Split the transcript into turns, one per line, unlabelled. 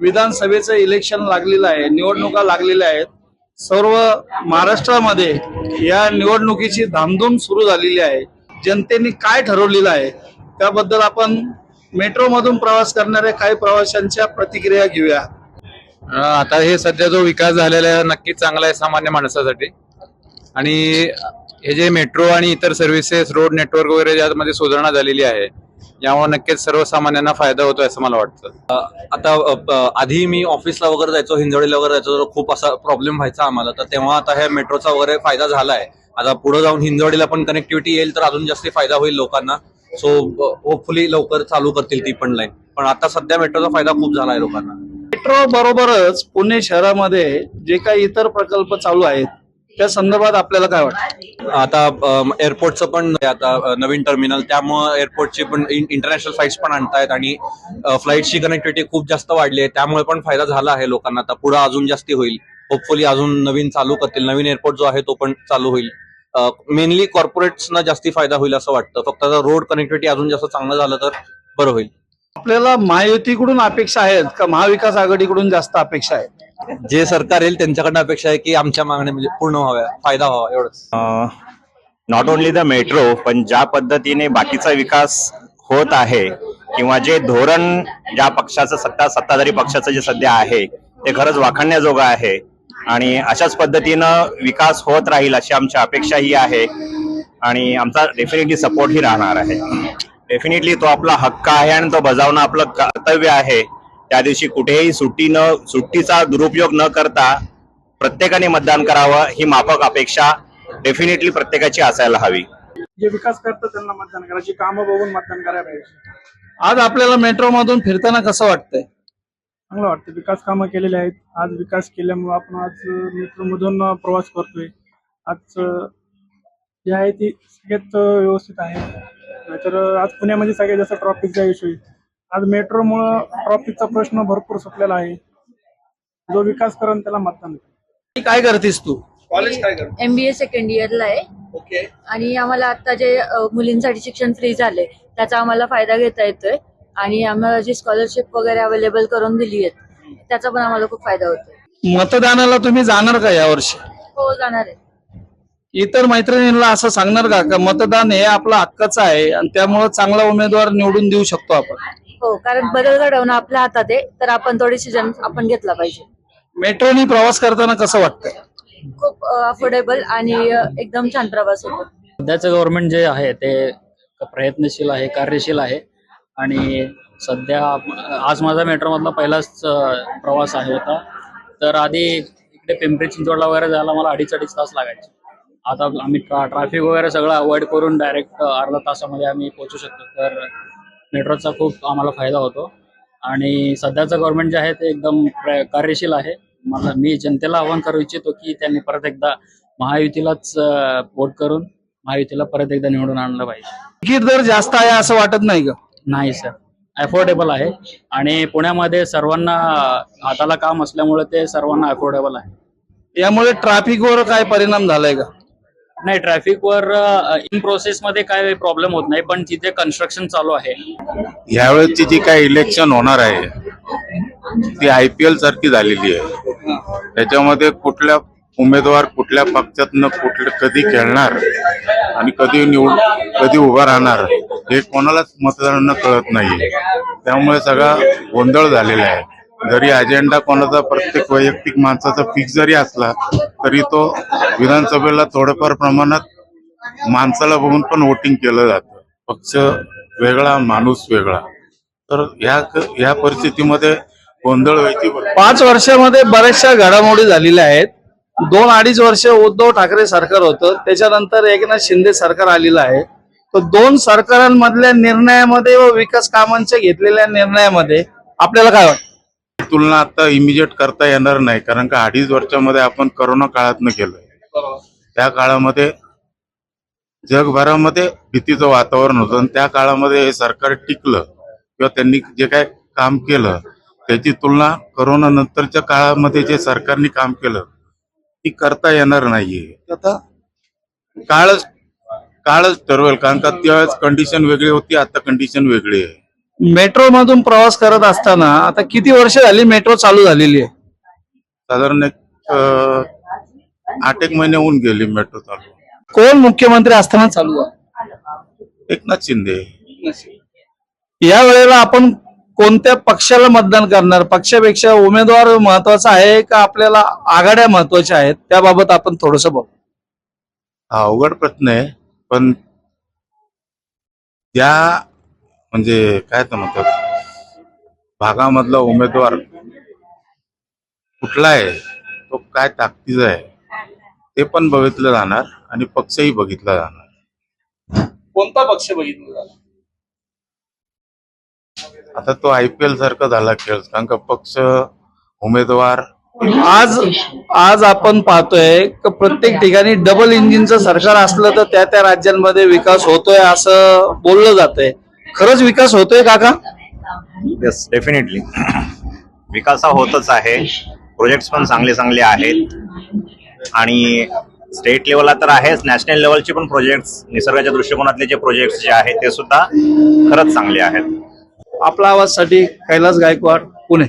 विधानसभेचं इलेक्शन लागलेलं आहे निवडणुका लागलेल्या आहेत. सर्व महाराष्ट्रामध्ये या निवडणुकीची धामधूम सुरू झालेली आहे. जनतेने काय ठरवलेलं आहे त्याबद्दल आपण मेट्रोमधून प्रवास करणाऱ्या काही प्रवाशांच्या प्रतिक्रिया घेऊया.
आता हे सध्या जो विकास झालेला आहे नक्कीच चांगला आहे सामान्य माणसासाठी. आणि हे जे मेट्रो आणि इतर सर्व्हिसेस रोड नेटवर्क वगैरे ज्यामध्ये सुधारणा झालेली आहे यामुळे नक्कीच सर्वसामान्यांना फायदा होतोय असं मला वाटतं.
आता आधी मी ऑफिसला वगैरे जायचो हिंजवडीला वगैरे जायचो तर खूप असा प्रॉब्लेम व्हायचा आम्हाला. तर तेव्हा आता ह्या मेट्रोचा वगैरे फायदा झालाय. आता पुढे जाऊन हिंजवडीला पण कनेक्टिव्हिटी येईल तर अजून जास्त फायदा होईल लोकांना. सो होपफुली लवकर चालू करतील ती पण लाईन पण आता सध्या मेट्रोचा फायदा खूप झाला आहे लोकांना.
मेट्रो बरोबरच पुणे शहरामध्ये जे काही इतर प्रकल्प चालू आहेत त्या संदर्भात आपल्याला काय वाटतं?
आता एअरपोर्टचं पण आता नवीन टर्मिनल त्यामुळं एअरपोर्टची पण इंटरनॅशनल फ्लाईट्स पण आणतायत आणि फ्लाईटची कनेक्टिव्हिटी खूप जास्त वाढली आहे. त्यामुळे पण फायदा झाला आहे लोकांना. आता पुढे अजून जास्ती होईल. होपफुली अजून नवीन चालू करतील. नवीन एअरपोर्ट जो आहे तो पण चालू होईल. मेनली कॉर्पोरेट्सना जास्ती फायदा होईल असं वाटतं. फक्त रोड कनेक्टिव्हिटी अजून जास्त चांगलं झालं तर बरं होईल.
आपल्याला महायुतीकडून अपेक्षा आहेत का? महाविकास आघाडीकडून जास्त अपेक्षा आहेत?
जे सरकार येईल त्यांच्याकडनं अपेक्षा आहे की आमच्या मागण्या म्हणजे पूर्ण व्हाव्या फायदा व्हावा एवढंच.
नॉट ओनली द मेट्रो पण ज्या पद्धतीने बाकीचा विकास होत आहे किंवा जे धोरण ज्या पक्षाचं सत्ता सत्ताधारी पक्षाचं जे सध्या आहे ते खरंच वाखाणण्याजोगं आहे. आणि अशाच पद्धतीनं विकास होत राहील अशी आमची अपेक्षा ही आहे. आणि आमचा डेफिनेटली सपोर्ट ही राहणार आहे. डेफिनेटली तो आपला हक्क आहे आणि तो बजावणं आपलं कर्तव्य आहे. त्या दिवशी कुठेही सुट्टी न सुट्टीचा दुरुपयोग न करता प्रत्येकाने मतदान करावं ही माफक अपेक्षा डेफिनेटली प्रत्येकाची असायला हवी.
जे विकास करतात त्यांना मतदान करायची कामं बघून मतदान करायला पाहिजे.
आज आपल्याला मेट्रो मधून फिरताना कसं वाटतंय?
चांगलं वाटतं. विकास कामं केलेले आहेत. आज विकास केल्यामुळे आपण आज मेट्रो मधून प्रवास करतोय. आज अं, जे आहे ती सगळ्यात अं, व्यवस्थित आहे. नाहीतर अं, आज पुण्यामध्ये सगळ्यात जास्त ट्रॉफिकचा इश्यू आहे. आज मेट्रोमुळं ट्रॉफिकचा प्रश्न भरपूर सुटलेला आहे. जो विकास करून त्याला मतदान करा.
काय करतेस तू? कॉलेज काय करते
एमबीए सेकंड इयरला आहे.
ओके.
आणि आम्हाला आता जे अ, मुलींसाठी शिक्षण फ्री झाले त्याचा आम्हाला फायदा घेता येतोय. आणि आम्हाला जी स्कॉलरशिप वगैरे अवेलेबल करून दिली आहेत त्याचा पण आम्हाला खूप फायदा होतोय.
मतदानाला तुम्ही जाणार का यावर्षी?
हो जाणार आहे.
इतर मैत्रिणींना असं सांगणार का का मतदान हे आपलं हक्काचं आहे आणि त्यामुळे चांगला उमेदवार निवडून देऊ शकतो आपण?
हो कारण बदल घडवणं आपल्या हातात आहे तर आपण तो डिसिजन आपण घेतला पाहिजे.
मेट्रोनी प्रवास करताना कसं वाटतंय?
खूप अफोर्डेबल आणि अ, एकदम छान प्रवास होतो.
सध्याचं गव्हर्नमेंट जे आहे ते प्रयत्नशील आहे कार्यशील आहे. आणि सध्या आज माझा मेट्रोमधला पहिलाच अं, प्रवास आहे होता. तर आधी इकडे पिंपरी चिंचवडला वगैरे जायला मला अडीच अडीच तास लागायचे. आता आम्ही ट्रा ट्रॅफिक वगैरे सगळं अवॉइड करून डायरेक्ट अर्धा तासामध्ये आम्ही पोहोचू शकतो. तर मेट्रोचा खूप आम्हाला फायदा होतो. आणि सध्याचं गव्हर्नमेंट जे आहे ते एकदम कार्यशील आहे. मला मी जनतेला आवाहन करू इच्छितो की त्यांनी परत एकदा महायुतीलाच वोट करून महायुतीला परत एकदा निवडून आणलं पाहिजे.
तिकीट दर जास्त आहे असं वाटत नाही का?
नाही सर. अफोर्डेबल आहे. आणि पुण्यामध्ये सर्वांना हाताला काम असल्यामुळे ते सर्वांना अफोर्डेबल आहे.
यामुळे ट्रॅफिकवर काय परिणाम झालाय का?
नाही ट्रॅफिकवर इन प्रोसेसमध्ये काय प्रॉब्लेम होत नाही पण तिथे कन्स्ट्रक्शन चालू आहे.
यावेळेसची जी काही इलेक्शन होणार आहे. ती आय पी एल सारखी झालेली आहे. त्याच्यामध्ये कुठल्या उमेदवार कुठल्या पक्षातनं कुठलं कधी खेळणार आणि कधी निवड कधी उभा राहणार हे कोणालाच मतदारांना कळत नाही त्यामुळे सगळा गोंधळ झालेला आहे. जरी अजेंडा कोणाचा प्रत्येक वैयक्तिक माणसाचा फिक्स जरी असला तरी तो विधानसभेला थोडंफार प्रमाणात माणसाला बघून पण वोटिंग केलं जातं. पक्ष वेगळा माणूस वेगळा. तर ह्या ह्या परिस्थितीमध्ये गोंधळ व्हायची
पाच वर्षामध्ये बऱ्याचशा घडामोडी झालेल्या आहेत. दोन अडीच वर्ष उद्धव ठाकरे सरकार होतं. त्याच्यानंतर एकनाथ शिंदे सरकार आलेलं आहे. तर दोन सरकारांमधल्या निर्णयामध्ये व विकास कामांच्या घेतलेल्या निर्णयामध्ये आपल्याला काय वाटतं?
तुलना आता इमिजिएट करता येणार नाही कारण का अडीच वर्षामध्ये आपण करोना काळातनं केलं त्या काळामध्ये जगभरामध्ये भीतीचं वातावरण होतं आणि त्या काळामध्ये हे सरकार टिकलं किंवा त्यांनी जे काय काम केलं त्याची तुलना करोना नंतरच्या काळामध्ये जे सरकारने काम केलं ती करता येणार नाहीये. आता काळच काळच ठरवेल कारण का त्यावेळेस कंडिशन वेगळी होती आता कंडिशन वेगळी आहे.
मेट्रो मधून प्रवास करत असताना आता किती वर्ष झाली मेट्रो चालू झालेली आहे?
साधारण एक अं, आठ एक महिने होऊन गेली मेट्रो चालू.
कोण मुख्यमंत्री असताना चालू आहे?
एकनाथ शिंदे.
या वेळेला आपण कोणत्या पक्षाला मतदान करणार? पक्षापेक्षा उमेदवार महत्त्वाचा आहे का आपल्याला आघाड्या महत्त्वाच्या आहेत? त्याबाबत आपण थोडस बघू
हा अवघड प्रश्न आहे पण त्या म्हणजे काय तर म्हणतात भागामधला उमेदवार कुठला आहे तो काय ताकदीचा आहे ते पण बघितलं जाणार आणि पक्षही बघितला जाणार.
कोणता पक्ष बघितला
आता तो आय पी एल सारखा झाला खेळ कारण का पक्ष उमेदवार
आज आज आपण पाहतोय की प्रत्येक ठिकाणी डबल इंजिनचं सरकार असलं तर त्या त्या राज्यांमध्ये विकास होतोय असं बोललं जातंय. खरंच विकास होतोय काका?
येस डेफिनेटली विकास हा होतच आहे. प्रोजेक्ट पण चांगले चांगले आहेत. आणि स्टेट लेवलला तर आहेच. नॅशनल लेवलचे पण प्रोजेक्ट निसर्गाच्या दृष्टिकोनातले जे प्रोजेक्ट जे आहेत ते सुद्धा खरंच चांगले आहेत.
आपला आवाजसाठी कैलास गायकवाड पुणे.